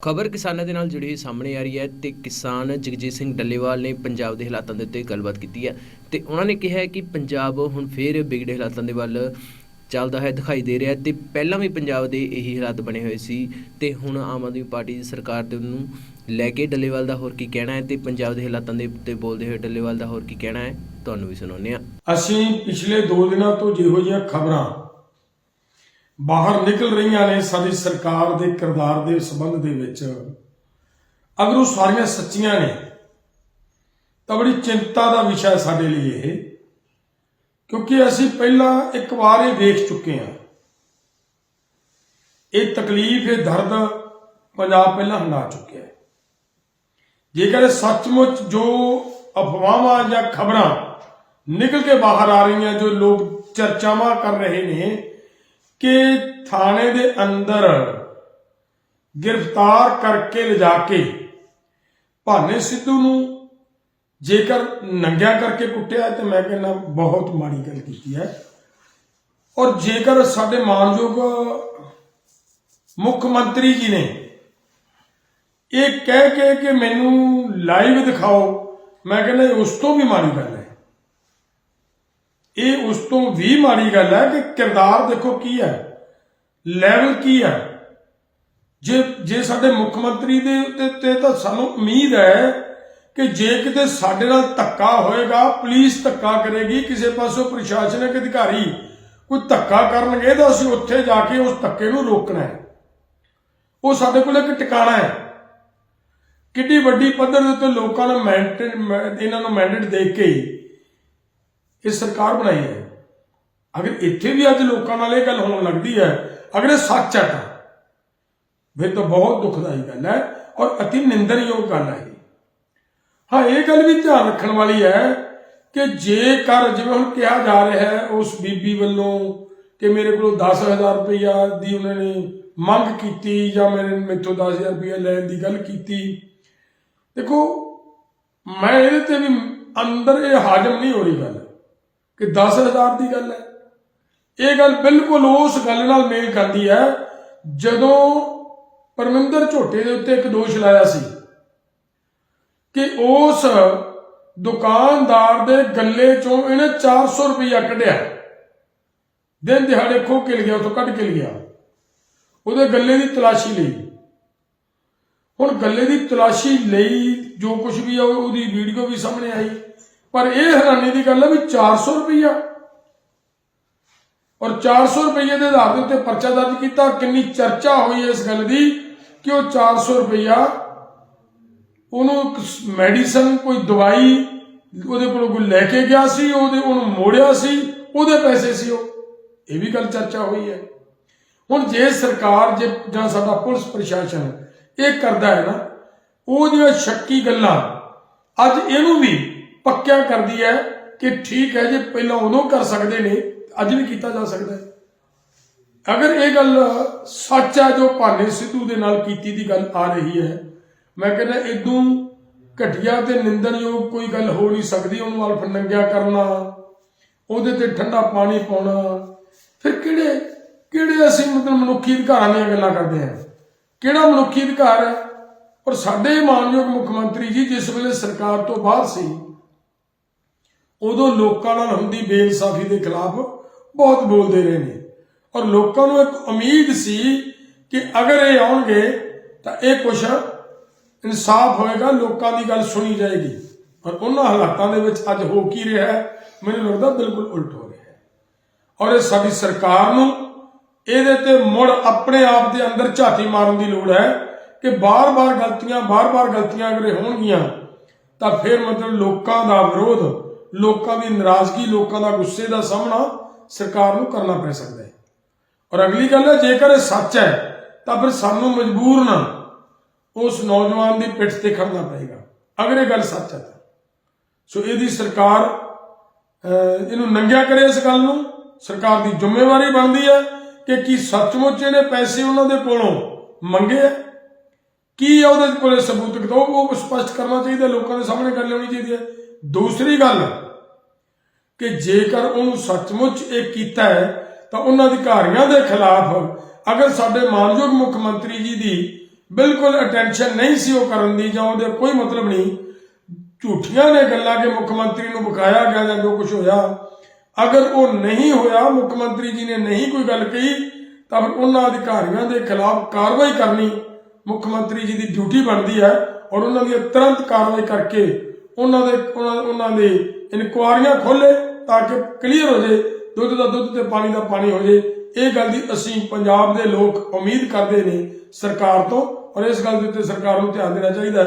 ਖਬਰ ਕਿਸਾਨਾਂ ਦੇ ਨਾਲ ਜੁੜੀ ਹੋਈ ਸਾਹਮਣੇ ਆ ਰਹੀ ਹੈ ਤੇ ਕਿਸਾਨ ਜਗਜੀਤ ਸਿੰਘ ਡੱਲੇਵਾਲ ਨੇ ਪੰਜਾਬ ਦੇ ਹਾਲਾਤਾਂ ਦੇ ਉੱਤੇ ਗੱਲਬਾਤ ਕੀਤੀ ਹੈ ਤੇ ਉਹਨਾਂ ਨੇ ਕਿਹਾ ਹੈ ਕਿ ਪੰਜਾਬ ਹੁਣ ਫੇਰ ਵਿਗੜੇ ਹਾਲਾਤਾਂ ਦੇ ਵੱਲ ਚੱਲਦਾ ਹੈ ਦਿਖਾਈ ਦੇ ਰਿਹਾ ਹੈ ਤੇ ਪਹਿਲਾਂ ਵੀ ਪੰਜਾਬ ਦੇ ਇਹੀ ਹਾਲਾਤ ਬਣੇ ਹੋਏ ਸੀ ਤੇ ਹੁਣ ਆਮ ਆਦਮੀ ਪਾਰਟੀ ਦੀ ਸਰਕਾਰ ਦੇ ਨੂੰ ਲੈ ਕੇ ਡੱਲੇਵਾਲ ਦਾ ਹੋਰ ਕੀ ਕਹਿਣਾ ਹੈ ਤੇ ਪੰਜਾਬ ਦੇ ਹਾਲਾਤਾਂ ਦੇ ਉੱਤੇ ਬੋਲਦੇ ਹੋਏ ਡੱਲੇਵਾਲ ਦਾ ਹੋਰ ਕੀ ਕਹਿਣਾ ਹੈ, ਤੁਹਾਨੂੰ ਵੀ ਸੁਣਾਉਂਦੇ ਹਾਂ। ਅਸੀਂ ਪਿਛਲੇ 2 ਦਿਨਾਂ ਤੋਂ ਜਿਹੋ ਜਿਹੀਆਂ ਖਬਰਾਂ ਬਾਹਰ ਨਿਕਲ ਰਹੀਆਂ ਨੇ ਸਾਡੀ ਸਰਕਾਰ ਦੇ ਕਿਰਦਾਰ ਦੇ ਸੰਬੰਧ ਦੇ ਵਿੱਚ। ਅਗਰ ਉਹ ਸਾਰੀਆਂ ਸੱਚੀਆਂ ਨੇ, ਤਾਂ ਬੜੀ ਚਿੰਤਾ ਦਾ ਵਿਸ਼ਾ ਹੈ ਸਾਡੇ ਲਈ ਇਹ, ਕਿਉਂਕਿ ਅਸੀਂ ਪਹਿਲਾਂ ਇੱਕ ਵਾਰ ਇਹ ਵੇਖ ਚੁੱਕੇ ਹਾਂ। ਇਹ ਤਕਲੀਫ, ਇਹ ਦਰਦ ਪੰਜਾਬ ਪਹਿਲਾਂ ਹੰਡਾ ਚੁੱਕਿਆ ਹੈ। ਜੇਕਰ ਸੱਚਮੁੱਚ ਜੋ ਅਫਵਾਹਾਂ ਜਾਂ ਖਬਰਾਂ ਨਿਕਲ ਕੇ ਬਾਹਰ ਆ ਰਹੀਆਂ, ਜੋ ਲੋਕ ਚਰਚਾਵਾਂ ਕਰ ਰਹੇ ਨੇ ਕਿ ਥਾਣੇ ਦੇ ਅੰਦਰ ਗ੍ਰਿਫਤਾਰ ਕਰਕੇ ਲਿਜਾ ਕੇ ਭਾਨੇ ਸਿੱਧੂ ਨੂੰ ਜੇਕਰ ਨੰਗਿਆ ਕਰਕੇ ਕੁੱਟਿਆ ਤੇ ਮੈਂ ਕਹਿੰਦਾ ਬਹੁਤ ਮਾੜੀ ਗੱਲ ਕੀਤੀ ਹੈ। ਔਰ ਜੇਕਰ ਸਾਡੇ ਮਾਨਯੋਗ ਮੁੱਖ ਮੰਤਰੀ ਜੀ ਨੇ ਇਹ ਕਹਿ ਕੇ ਕਿ ਮੈਨੂੰ ਲਾਈਵ ਦਿਖਾਓ, ਮੈਂ ਕਹਿੰਦਾ ਉਸ ਤੋਂ ਵੀ ਮਾੜੀ ਗੱਲ ਇਹ ਉਸ ਤੋਂ ਵੀ ਮਾੜੀ ਗੱਲ ਹੈ ਕਿ ਕਿਰਦਾਰ ਦੇਖੋ ਕੀ ਹੈ। ਲੈਵਲ ਕੀ ਹੈ। ਜੇ ਜੇ ਸਾਡੇ ਮੁੱਖ ਮੰਤਰੀ ਦੇ ਉੱਤੇ ਤੇ ਤਾਂ ਸਾਨੂੰ ਉਮੀਦ ਹੈ ਕਿ ਜੇ ਕਿਤੇ ਸਾਡੇ ਨਾਲ ਧੱਕਾ ਹੋਏਗਾ, ਪੁਲਿਸ ਧੱਕਾ ਕਰੇਗੀ, ਕਿਸੇ ਪਾਸੋਂ ਪ੍ਰਸ਼ਾਸਨਿਕ ਅਧਿਕਾਰੀ ਕੋਈ ਧੱਕਾ ਕਰਨਗੇ ਤਾਂ ਅਸੀਂ ਉੱਥੇ ਜਾ ਕੇ ਉਸ ਧੱਕੇ ਨੂੰ ਰੋਕਣਾ ਹੈ। ਉਹ ਸਾਡੇ ਕੋਲ ਇੱਕ ਟਿਕਾਣਾ ਹੈ। ਕਿੱਡੀ ਵੱਡੀ ਪੱਧਰ ਦੇ ਉੱਤੇ ਲੋਕਾਂ ਨੂੰ ਮੈਂਡੇਟ ਇਹਨਾਂ ਨੂੰ ਮੈਂਡੇਟ ਦੇ ਕੇ ਇਹ ਸਰਕਾਰ ਬਣਾਈ ਹੈ। ਅਗਰ ਇੱਥੇ ਵੀ ਅੱਜ ਲੋਕਾਂ ਨਾਲ ਇਹ ਗੱਲ ਹੋਣ ਲੱਗਦੀ ਹੈ, ਅਗਰ ਇਹ ਸੱਚ ਹੈ ਤਾਂ। ਫਿਰ ਤਾਂ ਬਹੁਤ ਦੁਖਦਾਈ ਗੱਲ ਹੈ ਔਰ ਅਤੀ ਨਿੰਦਣਯੋਗ ਗੱਲ ਹੈ ਇਹ। ਹਾਂ, ਇਹ ਗੱਲ ਵੀ ਧਿਆਨ ਰੱਖਣ ਵਾਲੀ ਹੈ ਕਿ ਜੇਕਰ ਜਿਵੇਂ ਹੁਣ ਕਿਹਾ ਜਾ ਰਿਹਾ ਹੈ ਉਸ ਬੀਬੀ ਵੱਲੋਂ ਕਿ ਮੇਰੇ ਕੋਲੋਂ 10000 ਰੁਪਇਆ ਦੀ ਉਹਨਾਂ ਨੇ ਮੰਗ ਕੀਤੀ ਜਾਂ ਮੇਰੇ ਮੇਥੋਂ 10000 ਰੁਪਇਆ ਲੈਣ ਦੀ ਗੱਲ ਕੀਤੀ। ਦੇਖੋ, ਮੈਂ ਇਹਦੇ ਤੇ ਵੀ ਅੰਦਰ ਇਹ ਹਾਜ਼ਮ ਨਹੀਂ ਹੋ ਰਹੀ ਗੱਲ। ਕਿ 10000 ਦੀ ਗੱਲ ਹੈ। ਇਹ ਗੱਲ ਬਿਲਕੁਲ ਉਸ ਗੱਲ ਨਾਲ ਮੇਲ ਕਰਦੀ ਹੈ, ਜਦੋਂ ਪਰਮਿੰਦਰ ਝੋਟੇ ਦੇ ਉੱਤੇ ਇੱਕ ਦੋਸ਼ ਲਾਇਆ ਸੀ ਕਿ ਉਸ ਦੁਕਾਨਦਾਰ ਦੇ ਗੱਲੇ ਚੋਂ ਇਹਨੇ 400 ਰੁਪਇਆ ਕੱਢਿਆ। ਦਿਨ ਦਿਹਾੜੇ ਖੋ ਕੇ ਲਿਆ ਉਥੋਂ ਕੱਢ ਕੇ ਲਿਆ ਉਹਦੇ ਗੱਲੇ ਦੀ ਤਲਾਸ਼ੀ ਲਈ। ਹੁਣ ਗੱਲੇ ਦੀ ਤਲਾਸ਼ੀ ਲਈ ਜੋ ਕੁਝ ਵੀ ਆ, ਉਹ- ਉਹਦੀ ਵੀਡੀਓ ਵੀ ਸਾਹਮਣੇ ਆਈ। ਪਰ ਇਹ ਹੈਰਾਨੀ ਦੀ ਗੱਲ ਹੈ ਵੀ 400 ਰੁਪਈਆ। ਔਰ 400 ਰੁਪਈਏ ਦੇ ਆਧਾਰ ਦੇ ਉੱਤੇ ਪਰਚਾ ਦਰਜ ਕੀਤਾ, ਕਿੰਨੀ ਚਰਚਾ ਹੋਈ ਇਸ ਗੱਲ ਦੀ ਕਿ ਉਹ 400 ਰੁਪਈਆ ਉਹਨੂੰ ਮੈਡੀਸਨ, ਕੋਈ ਦਵਾਈ ਉਹਦੇ ਕੋਲੋਂ ਕੋਈ ਲੈ ਕੇ ਗਿਆ ਸੀ, ਉਹਦੇ ਉਹਨੂੰ ਮੋੜਿਆ ਸੀ, ਉਹਦੇ ਪੈਸੇ ਸੀ ਉਹ। ਇਹ ਵੀ ਗੱਲ ਚਰਚਾ ਹੋਈ ਹੈ। ਹੁਣ ਜੇ ਸਰਕਾਰ, ਜੇ ਜਾਂ ਸਾਡਾ ਪੁਲਿਸ ਪ੍ਰਸ਼ਾਸਨ ਇਹ ਕਰਦਾ ਹੈ ਨਾ, ਉਹ ਜਿਹੜੀਆਂ ਸ਼ੱਕੀ ਗੱਲਾਂ, ਅੱਜ ਇਹਨੂੰ ਵੀ ਪੱਕਿਆ ਕਰਦੀ ਹੈ ਕਿ ਠੀਕ ਹੈ ਜੇ ਪਹਿਲਾਂ ਉਦੋਂ ਕਰ ਸਕਦੇ ਨੇ, ਅੱਜ ਵੀ ਕੀਤਾ ਜਾ ਸਕਦਾ ਹੈ। ਅਗਰ ਇਹ ਗੱਲ ਸੱਚ ਹੈ, ਜੋ ਭਾਨੇ ਸਿੱਧੂ ਦੇ ਨਾਲ ਕੀਤੀ ਦੀ ਗੱਲ ਆ ਰਹੀ ਹੈ, ਮੈਂ ਕਹਿੰਦਾ ਇਦੋਂ ਘਟੀਆ ਤੇ ਨਿੰਦਣਯੋਗ ਕੋਈ ਗੱਲ ਹੋ ਨਹੀਂ ਸਕਦੀ, ਉਹਨੂੰ ਅਲਫ ਨੰਗਿਆ ਕਰਨਾ, ਉਹਦੇ ਤੇ ਠੰਡਾ ਪਾਣੀ ਪਾਉਣਾ। ਫਿਰ ਕਿਹੜੇ ਕਿਹੜੇ ਅਸੀਂ ਮਤਲਬ ਮਨੁੱਖੀ ਅਧਿਕਾਰਾਂ ਦੀਆਂ ਗੱਲਾਂ ਕਰਦੇ ਹਾਂ? ਕਿਹੜਾ ਮਨੁੱਖੀ ਅਧਿਕਾਰ ਹੈ? ਪਰ ਸਾਡੇ ਮਾਨਯੋਗ ਮੁੱਖ ਮੰਤਰੀ ਜੀ, ਜਿਸ ਵੇਲੇ ਸਰਕਾਰ ਤੋਂ ਬਾਹਰ ਸੀ ਉਦੋਂ ਲੋਕਾਂ ਨਾਲ ਹੁੰਦੀ ਬੇਇਨਸਾਫੀ ਦੇ ਖਿਲਾਫ ਬਹੁਤ ਬੋਲਦੇ ਰਹੇ ਨੇ। ਔਰ ਲੋਕਾਂ ਨੂੰ ਇੱਕ ਉਮੀਦ ਸੀ ਕਿ ਅਗਰ ਇਹ ਆਉਣਗੇ ਤਾਂ ਇਹ ਕੁਛ ਇਨਸਾਫ ਹੋਏਗਾ, ਲੋਕਾਂ ਦੀ ਗੱਲ ਸੁਣੀ ਜਾਏਗੀ। ਪਰ ਉਹਨਾਂ ਹਾਲਾਤਾਂ ਦੇ ਵਿੱਚ ਅੱਜ ਹੋ ਕੀ ਰਿਹਾ ਹੈ, ਮੈਨੂੰ ਲੱਗਦਾ ਬਿਲਕੁਲ ਉਲਟ ਹੋ ਰਿਹਾ ਹੈ। ਔਰ ਇਹ ਸਾਡੀ ਸਰਕਾਰ ਨੂੰ ਇਹਦੇ ਤੇ ਮੁੜ ਆਪਣੇ ਆਪ ਦੇ ਅੰਦਰ ਝਾਤੀ ਮਾਰਨ ਦੀ ਲੋੜ ਹੈ ਕਿ ਬਾਰ-ਬਾਰ ਗਲਤੀਆਂ ਬਾਰ-ਬਾਰ ਗਲਤੀਆਂ ਅਗਰ ਹੋਣਗੀਆਂ, ਤਾਂ ਫਿਰ ਮਤਲਬ ਲੋਕਾਂ ਦਾ ਵਿਰੋਧ ਲੋਕਾਂ ਦੀ ਨਾਰਾਜ਼ਗੀ, ਲੋਕਾਂ ਦਾ ਗੁੱਸੇ ਦਾ ਸਾਹਮਣਾ ਸਰਕਾਰ ਨੂੰ ਕਰਨਾ ਪੈ ਸਕਦਾ ਹੈ। ਔਰ ਅਗਲੀ ਗੱਲ ਹੈ, ਜੇਕਰ ਇਹ ਸੱਚ ਹੈ, ਤਾਂ ਫਿਰ ਸਾਨੂੰ ਮਜਬੂਰ ਨਾ ਉਸ ਨੌਜਵਾਨ ਦੀ ਪਿੱਠ ਤੇ ਖੜਨਾ ਪਏਗਾ। ਅਗਰ ਇਹ ਗੱਲ ਸੱਚ ਹੈ ਸੋ ਇਹਦੀ ਸਰਕਾਰ ਇਹਨੂੰ ਨੰਗਿਆ ਕਰੇ ਇਸ ਗੱਲ ਨੂੰ। ਸਰਕਾਰ ਦੀ ਜ਼ਿੰਮੇਵਾਰੀ ਬਣਦੀ ਹੈ ਕਿ ਕੀ ਸੱਚਮੁੱਚ ਇਹਨੇ ਪੈਸੇ ਉਹਨਾਂ ਦੇ ਕੋਲੋਂ ਮੰਗੇ ਆ ਕੀ ਉਹਦੇ ਕੋਲੇ ਸਬੂਤ ਦਿਖਾਓ ਉਹ ਸਪਸ਼ਟ ਕਰਨਾ ਚਾਹੀਦਾ, ਲੋਕਾਂ ਦੇ ਸਾਹਮਣੇ ਗੱਲ ਲਿਆਉਣੀ ਚਾਹੀਦੀ ਹੈ। ਦੂਸਰੀ ਗੱਲ ਕਿ ਜੇਕਰ ਉਹਨੂੰ ਸੱਚਮੁੱਚ ਇਹ ਕੀਤਾ ਹੈ, ਤਾਂ ਉਹਨਾਂ ਅਧਿਕਾਰੀਆਂ ਦੇ ਖਿਲਾਫ ਅਗਰ ਸਾਡੇ ਮਾਨਯੋਗ ਮੁੱਖ ਮੰਤਰੀ ਜੀ ਦੀ ਬਿਲਕੁਲ ਅਟੈਂਸ਼ਨ ਨਹੀਂ ਸੀ ਉਹ ਕਰਨ ਦੀ ਜਾਂ ਉਹਦੇ ਕੋਈ ਮਤਲਬ ਨਹੀਂ, ਝੂਠੀਆਂ ਨੇ ਗੱਲਾਂ ਕਿ ਮੁੱਖ ਮੰਤਰੀ ਨੂੰ ਬਕਾਇਆ ਗਿਆ ਜਾਂ ਜੋ ਕੁਝ ਹੋਇਆ, ਅਗਰ ਉਹ ਨਹੀਂ ਹੋਇਆ, ਮੁੱਖ ਮੰਤਰੀ ਜੀ ਨੇ ਨਹੀਂ ਕੋਈ ਗੱਲ ਕਹੀ, ਤਾਂ ਫਿਰ ਉਹਨਾਂ ਅਧਿਕਾਰੀਆਂ ਦੇ ਖਿਲਾਫ ਕਾਰਵਾਈ ਕਰਨੀ ਮੁੱਖ ਮੰਤਰੀ ਜੀ ਦੀ ਡਿਊਟੀ ਬਣਦੀ ਹੈ ਔਰ ਉਹਨਾਂ ਦੀ ਤੁਰੰਤ ਕਾਰਵਾਈ ਕਰਕੇ ਉਹਨਾਂ ਦੇ, ਉਹਨਾਂ ਉਹਨਾਂ ਦੇ ਇਨਕੁਆਰੀਆਂ ਖੋਲੇ ਤਾਂ ਕਿ ਕਲੀਅਰ ਹੋ ਜੇ, ਦੁੱਧ ਦਾ ਦੁੱਧ ਤੇ ਪਾਣੀ ਦਾ ਪਾਣੀ ਹੋ ਜੇ। ਇਹ ਗੱਲ ਦੀ ਅਸੀਂ ਪੰਜਾਬ ਦੇ ਲੋਕ ਉਮੀਦ ਕਰਦੇ ਨੇ ਸਰਕਾਰ ਤੋਂ ਔਰ ਇਸ ਗੱਲ ਦੇ ਉੱਤੇ ਸਰਕਾਰ ਨੂੰ ਧਿਆਨ ਦੇਣਾ ਚਾਹੀਦਾ ਹੈ।